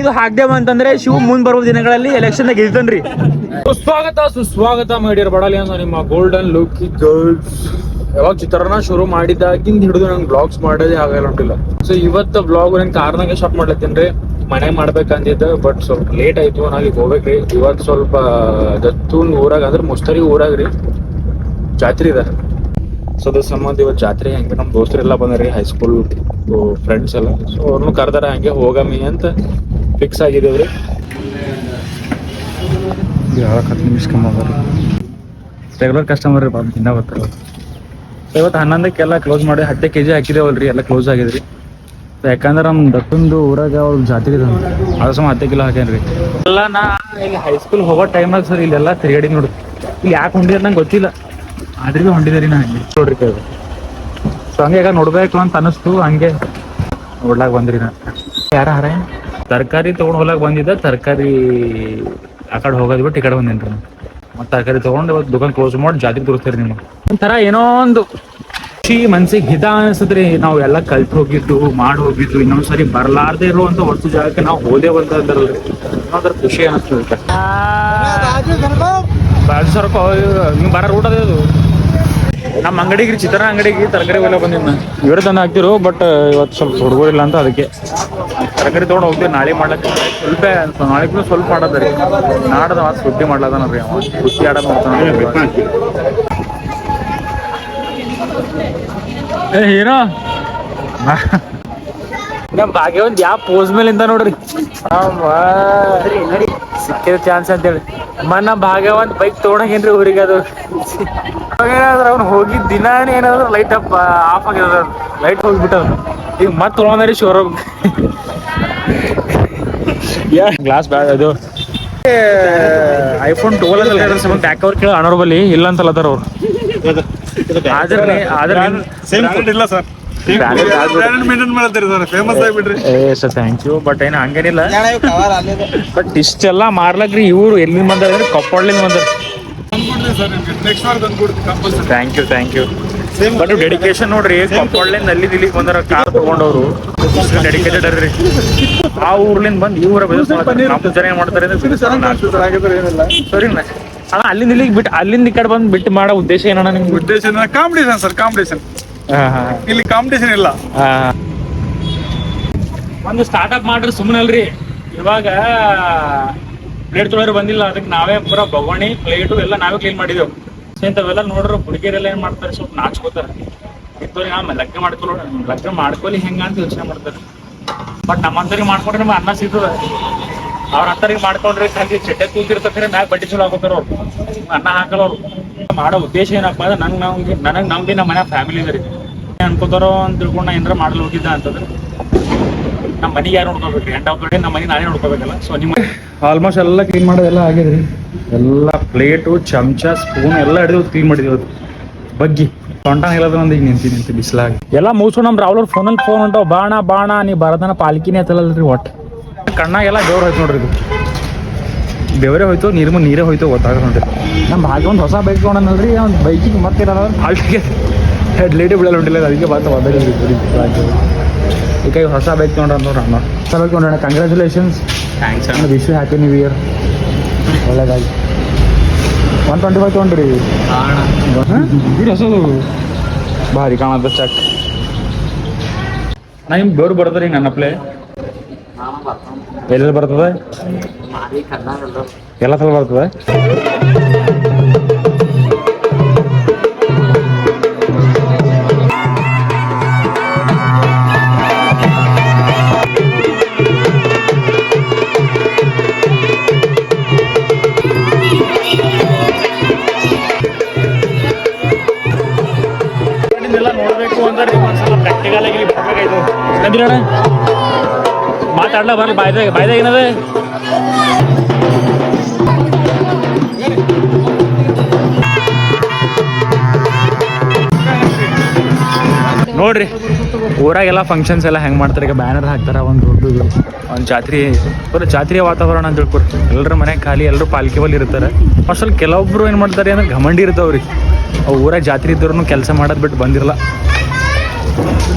ಇದು ಹಾಕ್ದೇವ ಅಂತಂದ್ರೆ ಶಿವ ಮುಂದ್ ಬರುವ ದಿನಗಳಲ್ಲಿ ಎಲೆಕ್ಷನ್ ಗೆಲ್ತನ್ರಿ ಸುಸ್ವಾಗತ ಸುಸ್ವಾಗತ ಮಾಡಿರ್ ಅಂತ ನಿಮ್ಮ ಗೋಲ್ಡನ್ ಲುಕ್ ಗರ್ಲ್ಸ್ ಯಾವಾಗ ಚಿತ್ರನ ಶುರು ಮಾಡಿದಾಗಿಂದ ಹಿಡಿದು ನಂಗೆ ಬ್ಲಾಗ್ಸ್ ಮಾಡೋದೇ ಆಗಲ್ಲ ಉಂಟಿಲ್ಲ ಸೊ ಇವತ್ತು ಬ್ಲಾಗ್ ನಂಗೆ ಕಾರ್ನಾಗೆ ಶಾಪ್ ಮಾಡ್ಲತ್ತೀನ್ರಿ ಮನೆ ಮಾಡ್ಬೇಕಂದಿದ್ದೆ ಬಟ್ ಸ್ವಲ್ಪ ಲೇಟ್ ಆಯ್ತು ನಾವು ಈಗ ಹೋಗ್ಬೇಕ್ರಿ. ಇವತ್ತು ಸ್ವಲ್ಪ ದತ್ತೂನ್ ಊರಾಗ ಅಂದ್ರೆ ಮುಸ್ತರಿ ಊರಾಗ ರೀ. ಜಾತ್ರೆ ಇದೆ. ಸೊ ಅದ್ರ ಸಂಬಂಧ ಇವತ್ತು ಜಾತ್ರೆ ಹೆಂಗೆ ನಮ್ಮ ದೋಸ್ತರೆಲ್ಲ ಬಂದ್ರಿ ಹೈಸ್ಕೂಲ್ ಫ್ರೆಂಡ್ಸ್ ಎಲ್ಲ. ಸೊ ಅವ್ರನ್ನೂ ಕರ್ದಾರ, ಹಂಗೆ ಹೋಗಮಿ ಅಂತ. ಫಿಕ್ಸ್ ಆಗಿದ್ದೇವ್ರಿ ಕಮ್ಮ ರೆಗ್ಯುಲರ್ ಕಸ್ಟಮರ್ ರೀ ಬರ್ತಾರ ಇವತ್ತು ಹನ್ನೊಂದಕ್ಕೆಲ್ಲ ಕ್ಲೋಸ್ ಮಾಡಿ ಹತ್ತೆ ಕೆ ಜಿ ಹಾಕಿದೇವಲ್ರಿ ಎಲ್ಲ ಕ್ಲೋಸ್ ಆಗಿದ್ರಿ. ಯಾಕಂದ್ರೆ ನಮ್ಮ ದತ್ತಂದು ಊರಾಗ ಅವ್ರ ಜಾತ್ರೆ ಇದೆ ಅದ್ರ ಸಮ ಹತ್ತೆ ಕಿಲೋ ಹಾಕೇನ್ರಿ ಎಲ್ಲ ನಾ ಇಲ್ಲಿ ಹೈಸ್ಕೂಲ್ ಹೋಗೋ ಟೈಮಾಗ ಸರ್ ಇಲ್ಲೆಲ್ಲ ತಿರುಗಾಡಿ ನೋಡಿ. ಇಲ್ಲಿ ಯಾಕೆ ಹೊಂಡಿದ್ರೆ ನಂಗೆ ಗೊತ್ತಿಲ್ಲ. ಆದ್ರೆ ಭೀ ಹೊಂಡಿದ್ರಿ ನಾ ಹಂಗೆ ನೋಡ್ರಿ ಕೇಳಿ ಸೊ ಹಂಗೆ ಈಗ ನೋಡ್ಬೇಕು ಅಂತ ಅನಿಸ್ತು ಹಂಗೆ ನೋಡ್ಲಾಕ್ ಬಂದ್ರಿ ನಾ. ಯಾರ ಹಾರ ತರಕಾರಿ ತೊಗೊಂಡು ಹೋಗ್ಲಾಕ್ ಬಂದಿದ್ದ, ತರಕಾರಿ ಆ ಕಡೆ ಹೋಗೋದು ಬಿಟ್ಟು ಈ ಕಡೆ ಬಂದೇನ್ರಿ ರೀ ಮತ್ತೆ ತರಕಾರಿ ತೊಗೊಂಡು ಇವತ್ತು ದುಕಾನ್ ಕ್ಲೋಸ್ ಮಾಡಿ ಜಾತಿ ತೋರಿಸ್ತೀರಿ ನಿಮ್ಗೆ. ಒಂಥರ ಏನೋ ಒಂದು ಖುಷಿ ಮನ್ಸಿಗೆ ಹಿತ ಅನ್ಸದ್ರಿ ನಾವು ಎಲ್ಲ ಕಲ್ತು ಹೋಗಿದ್ದು, ಮಾಡಿ ಹೋಗಿದ್ದು, ಇನ್ನೊಂದ್ಸರಿ ಬರ್ಲಾರ್ದೇ ಇರುವಂತ ಹೊರತು ಜಾಗಕ್ಕೆ ನಾವು ಹೋದೇ ಬಂತಂದ್ರಲ್ರಿ ಅನ್ನೋದ್ರ ಖುಷಿ ಅನಿಸ್ತದೆ ಬಾಜು ಸರ್ಕ ನೀವು ಬರೋ ರೂಟ್ ಅದು ನಮ್ಮ ಅಂಗಡಿಗೆ ಚಿತ್ರ ಅಂಗಡಿಗೆ ತರಕಾರಿ ಎಲ್ಲ ಬಂದಿದ್ದು ಇವರೇ ತಂದು ಹಾಕ್ತಿರು ಬಟ್ ಇವತ್ತು ಸ್ವಲ್ಪ ಹುಡುಗರಿಲ್ಲ ಅಂತ ಅದಕ್ಕೆ. ತರಕಾರಿ ತೊಗೊಂಡು ಹೋಗ್ತೀವಿ ನಾಳೆ ಮಾಡ್ಲಕ್ಕೆ ಸ್ವಲ್ಪ ನಾಳೆ ಸ್ವಲ್ಪ ಮಾಡೋದ್ರಿ ನಾಡದ ಮಾತು ಸುದ್ದಿ ಮಾಡ್ಲದನ್ರಿ ಅವ. ಸುದ್ದಿ ಆಡೋದು ಏ ಏನೋ ನಮ್ಮ ಭಾಗ್ಯ ಒಂದ್ ಯಾವ ಪೋಸ್ ಮೇಲಿಂದ ನೋಡ್ರಿ. ಸಿಕ್ಕಿದ ಚಾನ್ಸ್ ಅಂತೇಳಿ. ಮನ್ನ ಒಂದು ಬೈಕ್ ತೊಗೊಂಡೇನ್ರಿ ಊರಿಗೆ ಅದು. ಏನಾದ್ರ ಅವ್ನು ಹೋಗಿದ್ ದಿನ ಏನಾದ್ರು ಲೈಟ್ ಅಪ್ ಆಫ್ ಆಗ್ಯದ ಲೈಟ್ ಹೋಗ್ಬಿಟ್ಟದ. ಈಗ ಮತ್ತೆ ತೊಗೊಂಡ್ರಿ ಶೋರೂಮ್ ಗ್ಲಾಸ್ ಬ್ಯಾಗ್ ಅದು. ಐಫೋನ್ ಟ್ವೆಲ್ ಬ್ಯಾಕ್ ಅವ್ರು ಕೇಳಿ ಅಣ್ಣವ್ರ ಇಲ್ಲ ಅಂತಲ್ಲ ಅದಾರ ಅವ್ರು. ಆದ್ರೆ ಆದ್ರೆ ಇಲ್ಲ ಸರ್ Branded ಆಗ್ಬಿಡ್ರಿ. ಮೇಂಟೈನ್ ಸರ್ ಫೇಮಸ್ ಆಗಿಬಿಡ್ರಿ. ಏ ಸರ್ ಥ್ಯಾಂಕ್ ಯು ಬಟ್ ಏನು ಹಂಗೇನಿಲ್ಲ. ಬಟ್ ಇಷ್ಟೆಲ್ಲ ಮಾರ್ಲಕ್ರಿ ಇವ್ರು ಎಲ್ಲಿ ಬಂದ್ರೆ ಕೊಪ್ಪಳ್ಳಿಂದ ಬಂದ್ರೆ. ಸರ್ ನೆಕ್ಸ್ಟ್ ವಾರ ತಂದ್ಕೊಡ್ತೀವಿ thank you thank you but dedication ನೋಡ್ರಿ ಕೊಪ್ಪಳ್ಳಿಂದ ಅಲ್ಲಿ ಇಲ್ಲಿಗೆ ಬಂದಾರ ಕಾರ್ ತಗೊಂಡವ್ರು. ಡೆಡಿಕೇಟೆಡ್ ಅದ್ರಿ. ಆ ಊರ್ಲಿಂದ ಬಂದು ಈ ಊರ ನಮ್ಮ ಜನ ಏನ್ ಮಾಡ್ತಾರೆ ಸರ್ ಅಣ್ಣ ಅಲ್ಲಿಂದ ಇಲ್ಲಿಗೆ ಬಿಟ್ಟು ಅಲ್ಲಿಂದ ಈ ಕಡೆ ಬಂದು ಬಿಟ್ಟು ಮಾಡೋ ಉದ್ದೇಶ ಏನಣ್ಣ ನಿಮ್ಗೆ ಉದ್ದೇಶ ಕಾಂಪಿಟೇಷನ್ ಸರ್ ಕಾಂಪಿಟೇಷನ್ ಇಲ್ಲಿ ಕಾಂಪಿಟೇಷನ್ ಇಲ್ಲ. ಒಂದು ಸ್ಟಾರ್ಟ್ಅಪ್ ಮಾಡ್ರಿ ಸುಮ್ಮನೆ ಅಲ್ರಿ ಇವಾಗ ಪ್ಲೇಟ್ ತೊಳೋರು ಬಂದಿಲ್ಲ ಅದಕ್ಕೆ ನಾವೇ ಪೂರಾ ಬಗೋಣಿ ಪ್ಲೇಟು ಎಲ್ಲ ನಾವೇ ಕ್ಲೀನ್ ಮಾಡಿದೆವು. ಇಂಥವೆಲ್ಲ ನೋಡ್ರಿ ಹುಡುಗಿಯರೆಲ್ಲ ಏನ್ ಮಾಡ್ತಾರೆ, ಸ್ವಲ್ಪ ನಾಚ್ಕೋತಾರೆ. ಇಂಥವ್ರಿಗೆ ಆಮೇಲೆ ಲಗ್ನ ಮಾಡ್ಕೊಳ ಲಗ್ನ ಮಾಡ್ಕೊಲಿ ಹೆಂಗ ಅಂತ ಯೋಚನೆ ಮಾಡ್ತಾರೆ. ಬಟ್ ನಮ್ಮಂತರಿಗೆ ಮಾಡ್ಕೊಂಡ್ರೆ ನಮ್ಗೆ ಅನ್ನ ಸಿಗ್ತದ. ಅವ್ರ ಅಂತರಿಗೆ ಮಾಡ್ಕೊಂಡ್ರೆ ಖಾಲಿ ಚಟ್ಟೆ ಕೂತಿರ್ತಾರೆ ಮ್ಯಾಗ ಬಡ್ಡಿ ಚಲೋ ಹಾಕೋತಾರ ಅವ್ರು. ಅನ್ನ ಹಾಕಲ್ಲ ಅವ್ರು. ಮಾಡೋ ಉದ್ದೇಶ ಏನಪ್ಪ ಅಂದ್ರೆ ನಂಗೆ ನಮ್ಗೆ ನನಗೆ ನಂಬಿ ನಮ್ಮ ಮನೆ ಫ್ಯಾಮಿಲಿ ಇದೆ ರೀ. ಅನ್ಕೋತಾರೋ ಅಂತ ತಿಳ್ಕೊಂಡು ನಾ ಏನಾರ ಮಾಡಲು ಹೋಗಿದ್ದ ಅಂತಂದ್ರೆ ನಮ್ಮ ಮನೆಗೆ ಯಾರು ನೋಡ್ಕೋಬೇಕ್ರಿ? ಎಂಡ್ ಆಫ್ ದ ಡೇ ನಮ್ಮ ಮನೆ ನಾನೇ ನೋಡ್ಕೋಬೇಕಲ್ಲ. ಸೊ ನಿಮ್ಮ ಆಲ್ಮೋಸ್ಟ್ ಎಲ್ಲ ಕ್ಲೀನ್ ಮಾಡೋದೆಲ್ಲ ಆಗಿದ್ರಿ ಎಲ್ಲ ಪ್ಲೇಟು ಚಮಚ ಸ್ಪೂನ್ ಎಲ್ಲ ಹಿಡಿದು ಕ್ಲೀನ್ ಮಾಡಿದ್ವಿ ಬಗ್ಗಿ. ಸೊಂಟನ ಹೇಳೋದು ಒಂದು ಈಗ ನಿಂತಿ ನಿಂತಿ ಬಿಸಿಲಾಗಿ. ಎಲ್ಲ ಮುಗಿಸ್ಕೊಂಡು ನಮ್ಮ ರಾವ್ಲವ್ರ ಫೋನಲ್ಲಿ ಫೋನ್ ಹೊಂಟಾವ ಬಾಣ ಬಾಣ ನೀ ಬರದನ ಪಾಲ್ಕಿನೇ ಹತ್ತಲ್ಲಲ್ರಿ ಒಟ್ಟು. ಕಣ್ಣಾಗೆಲ್ಲ ದೇವ್ರ ಹೋಯ್ತು ನೋಡ್ರಿ ಇದು. ಬೆವರೇ ಹೋಯ್ತು ನೀರು ನೀರೇ ಹೋಯ್ತು ಗೊತ್ತಾಗ ನೋಡ್ರಿ. ನಮ್ಮ ಹಾಗೆ ಒಂದು ಹೊಸ ಬೈಕ್ ತೊಗೊಂಡ್ರಿ ಒಂದು ಬೈಕಿಗೆ ಮತ್ತೆ ಹಾಲ್ಟಿಗೆ ಹೆಡ್ ಲೈಟೇ ಬಿಡಲ್ಲ ಉಂಟಿಲ್ಲ ಅದಕ್ಕೆ ಬಾತ ಮಾತಾಡಿದ್ರಿ ಈಗ ಹೊಸ ಬೈಕ್ ತೊಗೊಂಡ್ರ ನೋಡ್ರಿ ಅಣ್ಣ ಹೊಸ ಬೈಕ್ ತೊಗೊಂಡ್ರೆ ಕಂಗ್ರ್ಯಾಚುಲೇಷನ್ಸ್ ಥ್ಯಾಂಕ್ಸ್ ಅಣ್ಣ. ವಿಶ್ ಹ್ಯಾಪಿ ನ್ಯೂ ಇಯರ್ ಒಳ್ಳೇದಾಗಿ ಒನ್ ಟ್ವೆಂಟಿ ಫೈವ್ ತೊಗೊಂಡ್ರಿ ಹೊಸದು ಭಾರಿ ಕಾಣದ ಚೆಕ್ ನಾ ನಿಮ್ಗೆ ಬೇರು ಬರ್ತದೆ ನನ್ನ ನನ್ನಪ್ಲೆ ಎಲ್ಲೆಲ್ಲಿ ಬರ್ತದೆ? ಎಲ್ಲ ಸಲ ಬರ್ತದೆ? ಮಾತಾಡ್ಲಾ ಬರ್ಲಿ ಬಾಯ್ದಾಗ ಬಾಯ್ದಾಗ ಏನದ? ನೋಡ್ರಿ, ಊರಾಗೆಲ್ಲ ಫಂಕ್ಷನ್ಸ್ ಎಲ್ಲ ಹೆಂಗ್ ಮಾಡ್ತಾರೆ, ಈಗ ಬ್ಯಾನರ್ ಹಾಕ್ತಾರೆ ಒಂದು ದೊಡ್ಡದು, ಒಂದು ಜಾತ್ರೆ ಬರೋ ಜಾತ್ರೆಯ ವಾತಾವರಣ ಅಂತ ಹೇಳ್ಕೊಡ್ತೀವಿ ಎಲ್ಲರ ಮನೆ ಖಾಲಿ ಎಲ್ಲರೂ ಪಾಲ್ಕಿ ಬಲ್ಲಿ ಇರ್ತಾರೆ ಅಷ್ಟಲ್ಲಿ ಕೆಲವೊಬ್ರು ಏನು ಮಾಡ್ತಾರೆ ಅಂದ್ರೆ ಘಮಂಡಿ ಇರ್ತಾವ್ರಿ. ಆ ಊರಾಗ ಜಾತ್ರೆ ಇದ್ದವ್ರು ಕೆಲಸ ಮಾಡೋದು ಬಿಟ್ಟು ಬಂದಿರಲ್ಲ.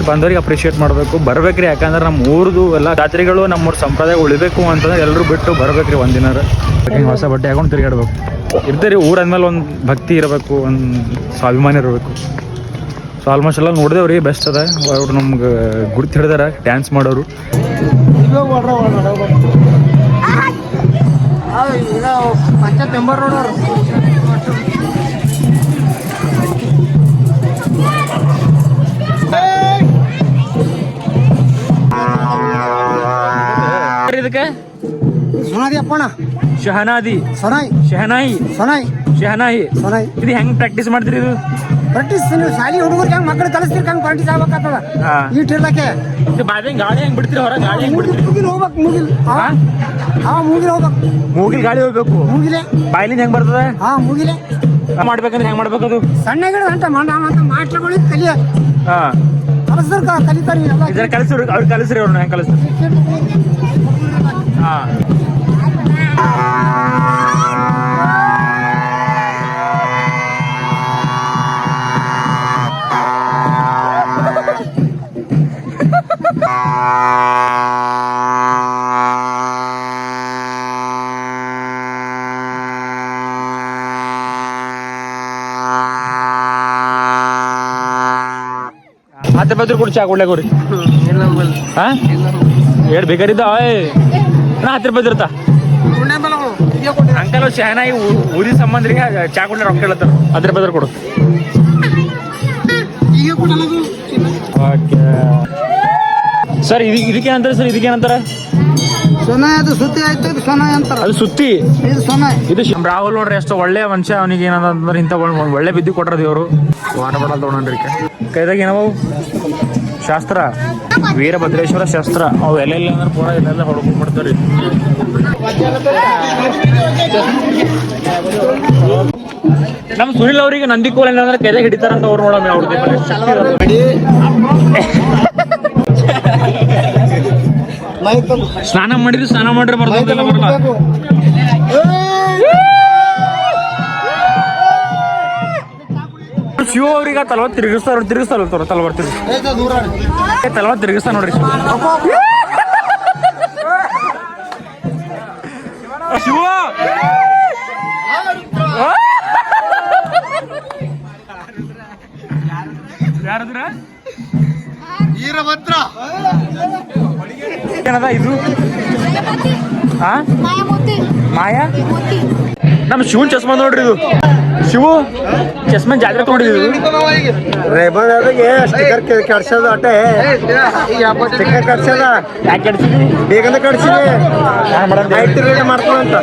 ಬಂದವ್ರಿಗೆ ಅಪ್ರಿಷಿಯೇಟ್ ಮಾಡಬೇಕು. ಬರ್ಬೇಕ್ರಿ, ಯಾಕಂದ್ರೆ ನಮ್ಮ ಊರ್ದು ಎಲ್ಲ ಜಾತ್ರೆಗಳು ನಮ್ಮೂರ ಸಂಪ್ರದಾಯ ಉಳಿಬೇಕು ಅಂತಂದ್ರೆ ಎಲ್ಲರೂ ಬಿಟ್ಟು ಬರ್ಬೇಕ್ರಿ ಒಂದಿನಾರ. ಹಿಂಗೆ ಹೊಸ ಬಟ್ಟೆ ಹಾಕೊಂಡು ತಿರುಗಾಡ್ಬೇಕು. ಇರ್ತೀರಿ ಊರಾದ್ಮೇಲೆ ಒಂದು ಭಕ್ತಿ ಇರಬೇಕು, ಒಂದು ಸ್ವಾಭಿಮಾನ ಇರಬೇಕು. ಸೊ ಆಲ್ಮೋಸ್ಟ್ ಎಲ್ಲ ನೋಡಿದೇವ್ರಿ ಬೆಸ್ಟ್ ಅದ. ಅವ್ರು ನಮ್ಗೆ ಗುರ್ತು ಹಿಡ್ದಾರ ಡ್ಯಾನ್ಸ್ ಮಾಡೋರು. ಪಂಚಾಯತ್ ಮೆಂಬರ್ ನೋಡೋರು. ಇದಕ್ಕೆ ಸೊನಾದಿ ಅಪ್ಪಣ ಶಹನಾದಿ. ಸೊನಾಯಿ. ಶಹನಾಯಿ. ಸೊನಾಯಿ. ಶಹನಾಯಿ. ಸೊನಾಯಿ. ಇದು ಹೆಂಗ್ ಪ್ರಾಕ್ಟೀಸ್ ಮಾಡ್ತೀರಿ ಇದು? ಪ್ರಾಕ್ಟೀಸ್ ನೀವು ಶಾಲಿ ಹುಡುಗರಿಗೆ ಹೆಂಗ್ ಮಕ್ಕಳು ಕಲಿಸ್ತೀರಿ ಹಂಗ್ ಪ್ರಾಕ್ಟೀಸ್ ಆಗ್ಬೇಕಾಗ್ತದ? ಹಾ. ಈಟ್ ಇರ್ಲಕ್ಕೆ. ಇದು ಬಾದಿ ಗಾಳಿ ಹೆಂಗ್ ಬಿಡ್ತೀರಿ ಹೊರ ಗಾಳಿ ಹೆಂಗ್ ಮುಗಿಲ್ ಬಿಡ್ತೀರಿ? ಮುಗಿಲ್ ಹೋಗ್ಬೇಕು ಮುಗಿಲ್. ಹಾ? ಹಾ ಮುಗಿಲ್ ಹೋಗ್ಬೇಕು. ಮೂಗಿಲ್ ಗಾಳಿ ಹೋಗ್ಬೇಕು? ಮುಗಿಲೆ. ಬಾಯ್ಲಿಂದ ಹೆಂಗ್ ಬರ್ತದೆ? ಹಾ ಮುಗಿಲೆ. ಮಾಡ್ಬೇಕಂದ್ರೆ ಹೆಂಗ್ ಮಾಡ್ಬೇಕದು? ಸಣ್ಣ ಗಿಡ ಅಂತ ಮಂಡ ಅಂತ ಮಾಸ್ಟರ್ಗಳಿಗೆ ಕಲಿಯ ಹಾ. ಕಲಿಸ್ತಾರ ಕಲಿತಾರೆ ಎಲ್ಲ ಇದರ ಕಲಿಸ್ರಿ ಅವ್ರು ಕಲಿಸ್ರಿ ಅವ್ರನ್ನ ಹೆಂಗ್ ಕಲಿಸ್ರಿ ಹಾ ಮತ್ತೆ ಬದ್ರು ಕೂಡ ಚಾ ಕೊಡ್ಲೆ ಕೊಡ್ರಿ ಹಾ ಏಡ್ ಬೇಕಾರಿದ್ದ ನಾ ಹತ್ತಿರ ಬದಿರ್ತಾ ಅಂಕಲ್ ಶಹನಾಯಿ ಊರಿ ಸಂಬಂಧರಿಗೆ ಚಾ ಕೊಡ್ಲಿ ರೊಕ್ಕ ಹೇಳತ್ತಾರ ಅದ್ರ ಬದ್ರ ಕೊಡು. ಓಕೆ. ಸರ್ ಇದು ಇದಕ್ಕೆ ಅಂತಾರೆ ಸರ್? ಇದಕ್ಕೆ ಏನಂತಾರೆ? ಅದು ಸುದ್ದಿ ಆಯ್ತು ಸೊನಾಯ್ ಅಂತಾರ. ಅದು ಸುತ್ತಿ ಇದು ಸೊನಾಯ್ ಇದು ಶಿವ್ ರಾಹುಲ್ ನೋಡ್ರಿ ಎಷ್ಟು ಒಳ್ಳೆ ಮನುಷ್ಯ ಅವನಿಗೆ ಏನಂದ್ರೆ ಇಂಥ ಒಳ್ಳೆ ಬಿದ್ದಿ ಕೊಟ್ರ ದೇವರು ವಾರ ಬಡಲ್ ತೊಗೊಂಡ್ರಿ ಕೈದಾಗ ಏನವು ಶಾಸ್ತ್ರ? ವೀರಭದ್ರೇಶ್ವರ ಶಾಸ್ತ್ರ. ಅವು ಎಲ್ಲೆಲ್ಲ ಅಂದ್ರೆ ಪೂರ ಇಲ್ಲೆಲ್ಲ ಹೊಡ್ಕೊಂಡ್ಬಿಡ್ತಾರಿ ನಮ್ ಸುನಿಲ್ ಅವರಿಗೆ ನಂದಿ ಕೋಲ ಏನಂದ್ರೆ ಕೆರೆ ಹಿಡಿತಾರಂತ ಅವ್ರು ನೋಡಮ್ಮ ಅವ್ರದ್ದು ಸ್ನಾನ ಮಾಡಿದ್ರೆ ಸ್ನಾನ ಮಾಡ್ರೆ ಬರ್ತದಲ್ಲ ಬರಲ್ಲ ಶಿವ ಅವ್ರಿಗೆ ತಲವಾರ್ ತಿರುಗಿಸ್ತಾರ ತಿರುಗಿಸ್ತಾರ ತಲವಾರ್ ತಿರುಗಿಸ್ ತಲವತ್ ತಿರುಗಿಸ್ತಾರ ನೋಡ್ರಿ. ಶಿವ! ಶಿವ ಯಾರದ್ರ? ವೀರಭದ್ರ. ಏನದ ಇದು? ಮಾಯಾ? ನಮ್ ನಮ್ಮ ಶಿವನ್ ಚಸ್ಮಾ ನೋಡ್ರಿ ಇದು. ಶಿವು ಚಸ್ಮಾ ಜಾತ್ರೆ ತಗೊಂಡಿದ್ದು ಸ್ಟಿಕರ್ ಕಡ್ಸೋದು ಅಟ್ಟೆ ಸ್ಟಿಕರ್ ಕಡ್ಸೋದ? ಯಾಕೆ ಕೆಡ್ಸಿದ್ರಿ? ಬೇಗನೆ ರೇಟ್ ಮಾಡ್ಕೊಂತ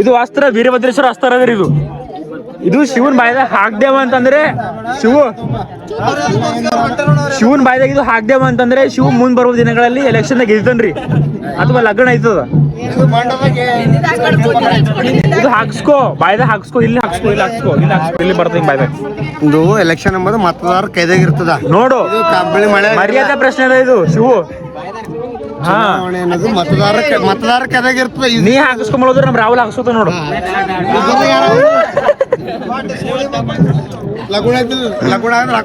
ಇದು ಅಸ್ತ್ರ ವೀರಭದ್ರೇಶ್ವರ ಅಸ್ತ್ರ ಅದ್ರಿ ಇದು. ಇದು ಶಿವನ್ ಬಾಯ್ದಾಗ ಹಾಕ್ದೇವ ಅಂತಂದ್ರೆ ಶಿವ ಶಿವನ್ ಬಾಯ್ದಾಗ ಇದು ಹಾಕ್ದೇವ ಅಂತಂದ್ರೆ ಶಿವ ಮುಂದ್ ಬರುವ ದಿನಗಳಲ್ಲಿ ಎಲೆಕ್ಷನ್ ಗೆಲ್ತನ್ರಿ. ಅಥವಾ ಲಗ್ನ ಐತದ ಇದು ಹಾಕ್ಸ್ಕೋ ಬಾಯ್ದಾಗ ಹಾಕ್ಸ್ಕೋ ಇಲ್ಲಿ ಹಾಕ್ಸ್ಕೋ ಇಲ್ಲಿ ಹಾಕ್ಸ್ಕೋ ಇಲ್ಲಿ ಹಾಕ್ಸ್ಕೋ ಇಲ್ಲಿ ಬರ್ತದೆ ಬಾಯ್ದಾಗ. ಇದು ಎಲೆಕ್ಷನ್ ಎಂಬುದು ಮತದಾರ ಕೈದಾಗ ಇರ್ತದ. ನೋಡು ಇದು ಕಬ್ಬಳಿ ಮಳೆ ಮರ್ಯಾದೆ ಪ್ರಶ್ನೆ ಅದ ಇದು ಶಿವ. ಮತದಾರ ಮತದಾರ ಕೈದಾಗ ಇರ್ತದ ನೀ ಹಾಕಿಸ್ಕೊಂಬಳೋದ್ರ ನಮ್ ರಾಹುಲ್ ಹಾಕ್ಸೋತ ನೋಡು? ಲಗುಣ ಅಂದ್ರೆ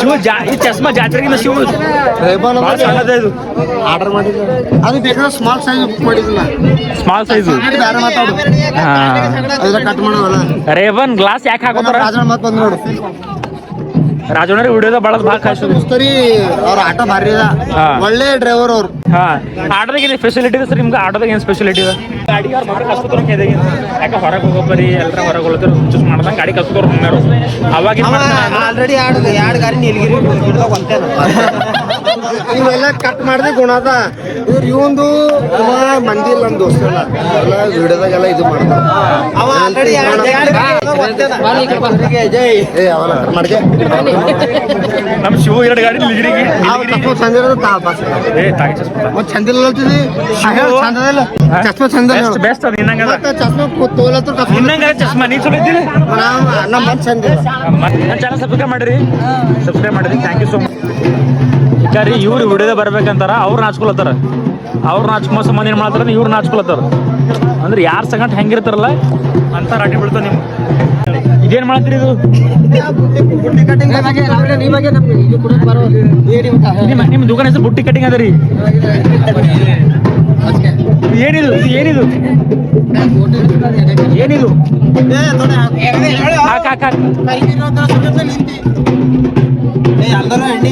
ಶಿವ ಜಾ ಈ ಚಸ್ಮಾ ಜಾತ್ರೆಗಿಂತ ಶಿವ ರೇಬನ್ ಭಾಳ ಸಣ್ಣದ ಇದು. ಆರ್ಡರ್ ಮಾಡಿದ್ದೆ. ಅದು ಬೇಕಾದ್ರೆ ಸ್ಮಾಲ್ ಸೈಜ್ ಬುಕ್ ಮಾಡಿದ್ದಿಲ್ಲ ಸ್ಮಾಲ್ ಸೈಜು ಬೇರೆ ಮಾತಾಡು. ಹಾ. ಅದ್ರ ಕಟ್ ಮಾಡೋವಲ್ಲ ರೇವನ್ ಗ್ಲಾಸ್ ಯಾಕೆ ಹಾಕೋತಾರ? ರಾಜಣ್ಣ ಮಾತು ಬಂದು ನೋಡು. ರಾಜಣ್ಣರ ವಿಡಿಯೋದ ಭಾಳ ಭಾಳ ಕಾಯ್ಸೋದು ಮುಸ್ತರಿ ಅವ್ರ ಆಟ ಭಾರಿ ಅದ. ಒಳ್ಳೆ ಡ್ರೈವರ್ ಅವ್ರು. ಹಾ. ಆಟೋದಾಗ ಏನು ಫೆಸಿಲಿಟಿ ಇದೆ ಸರ್ ನಿಮ್ಗೆ? ಆಟೋದಾಗ ಏನು ಸ್ಪೆಷಾಲಿಟಿ ಇದೆ? ಗಾಡಿ ಅವ್ರು ಕಸ್ಕೋತಾರ ಯಾಕೆ ಹೊರಗೆ ಹೋಗೋಬರಿ ಎಲ್ಲರ ಹೊರಗೆ ಹೋಗ್ತಾರೆ ಚೂಸ್ ಮಾಡ್ದಂಗೆ ಗಾಡಿ ಕಸ್ಕೋರು ಮುನ್ನಾರು ಅವಾಗ ಆಲ್ರೆಡಿ ಎರಡು ಎರಡು ಗಾಡಿ ನೀಲಗಿರಿ ಇವೆಲ್ಲ ಕಟ್ ಮಾಡ್ದೆ ಗುಣ ಅದ. ಇವ್ರು ಇವಂದು ಅವ ಮಂದಿ ಇಲ್ಲ ನಮ್ಮ ದೋಸ್ತಲ್ಲ ಎಲ್ಲ ವಿಡಿಯೋದಾಗೆಲ್ಲ ಇದು ಮಾಡ್ದ. ಅವ ಆಲ್ರೆಡಿ ಏ ಅವಲ್ಲ ಕಟ್ ಮಾಡ್ಕೆ ನಮ್ಮ ಶಿವ ಎರಡು ಗಾಡಿ ಲಿಗಿರಿಗೆ ಅವ ತಪ್ಪು ಚಂದಿರೋದು ತಾ ಬಸ್ ಏ ತಾಯಿ ಚಸ್ಮಾ. ಮತ್ತೆ ಚಂದಿಲ್ಲ ಚಸ್ಮ ಚಂದ. ಬೆಸ್ಟ್ ಬೆಸ್ಟ್ ಅದು ಇನ್ನಂಗದ ಮತ್ತೆ ಚಸ್ಮಾ ತೋಲತ್ತು ಕಸ್ಮ ಇನ್ನಂಗ ಚಸ್ಮಾ ನೀ ಚಲೋ ಇದ್ದೀರಿ ನಮ್ಮ ಮತ್ ಚಂದಿಲ್ಲ ನನ್ನ ಚಾನಲ್ ಸಬ್ಸ್ಕ್ರೈಬ್ ಮಾಡಿರಿ. ಸಬ್ಸ್ಕ್ರೈಬ್ ಮಾಡಿರಿ ಥ್ಯಾಂಕ್ ಯು ಸೋ ಮಚ್ ಯಾಕಂದ್ರೆ ಇವ್ರು ವಿಡಿಯೋದ ಬರ್ಬೇಕಂತಾರ ಅವ್ರು ನಾಚ್ಕೊಳತ್ತಾರ. ಅವ್ರು ನಾಚ್ಕೊ ಸಂಬಂಧ ಏನ್ ಮಾಡ್ತಾರ ಇವ್ರು ನಾಚ್ಕೊಳತ್ತಾರ. ಅಂದ್ರೆ ಯಾರ ಸಂಗಟ ಹೆಂಗಿರ್ತಾರಲ್ಲ ಅಂತ ರಾಟಿ ಬೀಳ್ತಾವ ನಿಮ್ಗೆ. ಇದೇನ್ ಮಾಡ್ತೀರಿ ಇದು? ನಿಮ್ಮ ನಿಮ್ಮ ದುಕಾನ್ ಹೆಸರು ಬುಟ್ಟಿ ಕಟಿಂಗ್ ಅದ ರೀ. ಏನಿದು? ಏನಿದು? ಏನಿದು?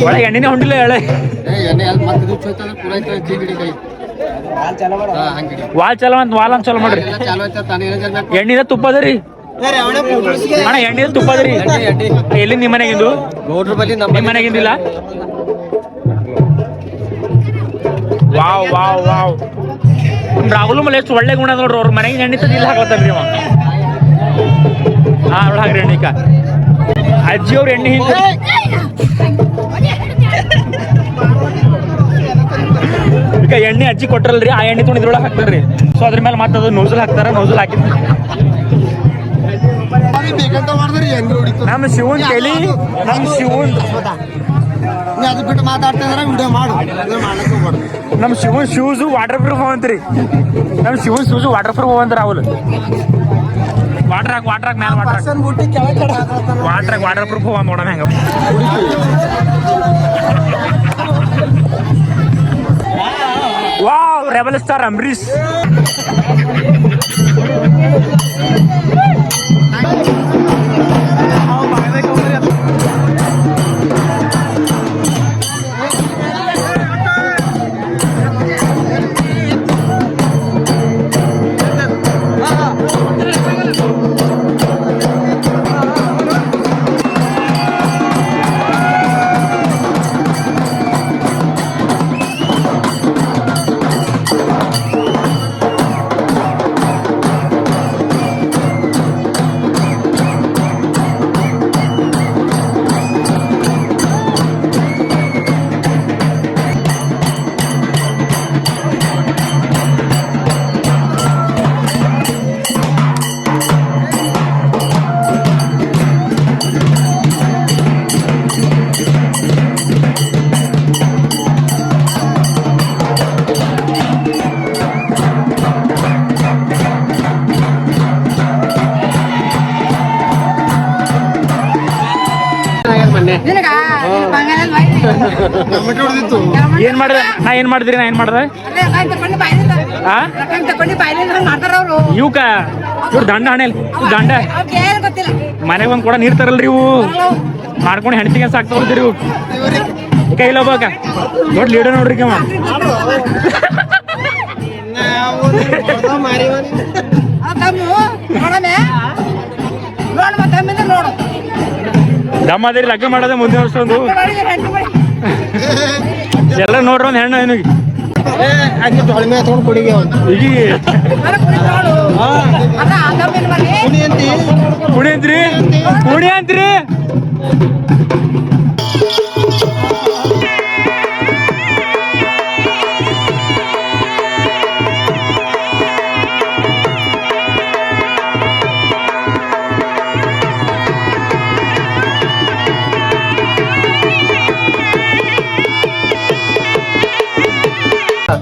ಒಳಗೆ ಎಣ್ಣೆನೇ ಹೊಂಡಿಲ್ಲ ಎಳೆ. ವಾಲ್ ಚಲೋ ಅಂತ, ವಾಲ್ ಅಂತ ಚಲೋ ಮಾಡ್ರಿ. ಎಣ್ಣಿದ ತುಪ್ಪದ್ರಿ ಅಣ್ಣ, ಎಣ್ಣಿದ ತುಪ್ಪದ್ರಿ ಎಲ್ಲಿ ನಿಮ್ಮ ಮನೆಗಿಂದು? ನಿಮ್ಮ ಮನೆಗಿಂದಿಲ್ಲ? Wow wow wow. ರಾಹುಲ್ ಮಲೆ ಎಷ್ಟು ಒಳ್ಳೆ ಗುಣ ನೋಡ್ರಿ ಅವ್ರ ಮನೆಗೆ ಎಣ್ಣೆ ತಂದು ಇಲ್ಲಿ ಹಾಕ್ಲತ್ತಾರ್ರಿ ಅವ ಹಾ ಅವಳು ಹಾಕ್ರಿ ಎಣ್ಣಿಕ ಅಜ್ಜಿ ಅವ್ರ ಎಣ್ಣೆ ಹಿಂಗೆ ಈಗ ಎಣ್ಣೆ ಅಜ್ಜಿ ಕೊಟ್ರಲ್ರಿ ಆ ಎಣ್ಣೆ ತೊಗೊಂಡು ಇದ್ರೊಳಗೆ ಹಾಕ್ತಾರ್ರಿ ಸೊ ಅದ್ರ ಮೇಲೆ ಮತ್ತೆ ಅದು ನೋಸಲ್ ಹಾಕ್ತಾರ ನೋಸಲ್ ಹಾಕಿ ನಮ್ಮ ಶಿವನ್ ಕೇಳಿ ನಮ್ಮ ಶಿವನ್ ನೀ ಅದು ಬಿಟ್ಟು ಮಾತಾಡ್ತಿದ್ರೆ ವಿಡಿಯೋ ಮಾಡು ಇದು ಮಾಡಕ್ ಹೋಗ್ಬಾರ್ದು ನಮ್ಮ ಶಿವನ್ ಶೂಸು ವಾಟರ್ ಪ್ರೂಫ್ ಅವಂತ್ರಿ ನಮ್ಮ ಶಿವನ್ shoes water proof ಅವಂತ Rahul water ಹಾಕ್ ವಾಟರ್ ಹಾಕ್ ಮ್ಯಾಲ ವಾಟರ್ ಹಾಕ್ ಬುಟ್ಟಿ ಕೆಳಗೆ ಕಡೆ ಹಾಕತ್ತಾನ. ವಾಟರ್ ಹಾಕ್ ವಾಟರ್ ಪ್ರೂಫ್ ಅವ ನೋಡೋಣ ಹೆಂಗ ವಾವ್ ರೆಬಲ್ ಸ್ಟಾರ್ ಅಂಬರೀಶ್ ನಿನಗ ಏನ್ ಮಾಡಿದೆ? ನಾ ಏನ್ ಮಾಡಿದ್ರಿ? ನಾ ಏನ್ ಮಾಡ್ದೆ? ಇವಕ? ಇವ್ರು ದಂಡ ಹಣೆಲ್ ದಂಡ. ಮನೆಗೆ ಒಂದ್ ಕೂಡ ನೀರ್ ತರಲ್ರಿ ಇವು. ಮಾಡ್ಕೊಂಡು ಹೆಣ್ತಿಗೆ ಸಾಕ್ತಾವ್ರಿ ಇವು. ಕೈ ಇಲ್ಲ ಬಾಕ ದೊಡ್ಡ ಲೀಡರ್ ನೋಡ್ರಿ ಕಮ್ಮ ದಮ್ಮ ಅದೇ ಲಗ್ನ ಮಾಡೋದೇ ಮುಂದಿನ ವರ್ಷ ಒಂದು. ಎಲ್ಲ ನೋಡ್ರ ಒಂದ್ ಹೆಣ್ಣು ಏನು ಏ, ಅಂತ್ರಿ. ತೊಳೆ ಮೇಲೆ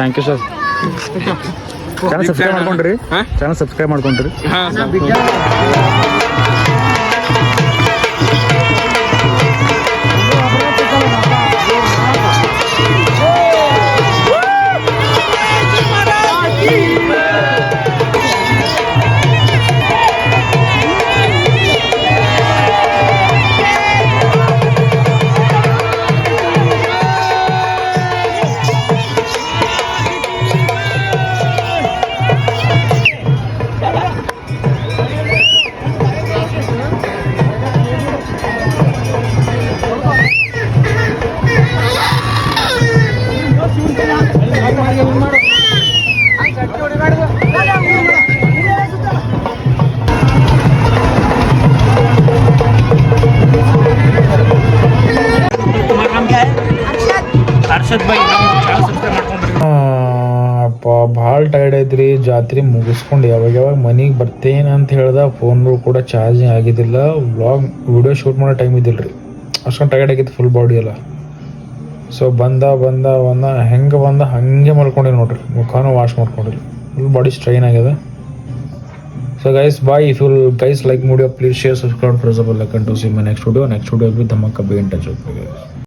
thank you sir channel subscribe ಮಾಡ್ಕೊಂಡ್ರಿ. ಚಾನಲ್ ಸಬ್ಸ್ಕ್ರೈಬ್ ಮಾಡ್ಕೊಂಡ್ರಿ. ಅಪ್ಪ, ಭಾಳ ಟೈರ್ಡ್ ಐತ್ರಿ ಜಾತ್ರೆ ಮುಗಿಸ್ಕೊಂಡು ಯಾವಾಗ ಯಾವಾಗ ಮನೆಗೆ ಬರ್ತೇನೆ ಅಂತ ಹೇಳ್ದ ಫೋನು ಕೂಡ ಚಾರ್ಜಿಂಗ್ ಆಗಿದ್ದಿಲ್ಲ. ವ್ಲಾಗ್ ವಿಡಿಯೋ ಶೂಟ್ ಮಾಡೋ ಟೈಮ್ ಇದ್ದಿಲ್ಲ ರೀ ಅಷ್ಟೊಂದು ಟೈರ್ಡ್ ಆಗಿತ್ತು ಫುಲ್ ಬಾಡಿ ಎಲ್ಲ. ಸೊ ಬಂದ ಬಂದ ಬಂದ, ಹೆಂಗೆ ಬಂದ ಹಾಗೆ ಮಲ್ಕೊಂಡಿಲ್ಲ ನೋಡ್ರಿ. ಮುಖಾನು ವಾಶ್ ಮಾಡ್ಕೊಂಡಿಲ್ಲ ಫುಲ್ ಬಾಡಿ ಸ್ಟ್ರೈನ್ ಆಗ್ಯದ. So guys bye if you guys like ಮೂಡಿಯೋ please share subscribe for ಸಬಲ್ like to see my next video next video be ಧಮಕ be in touch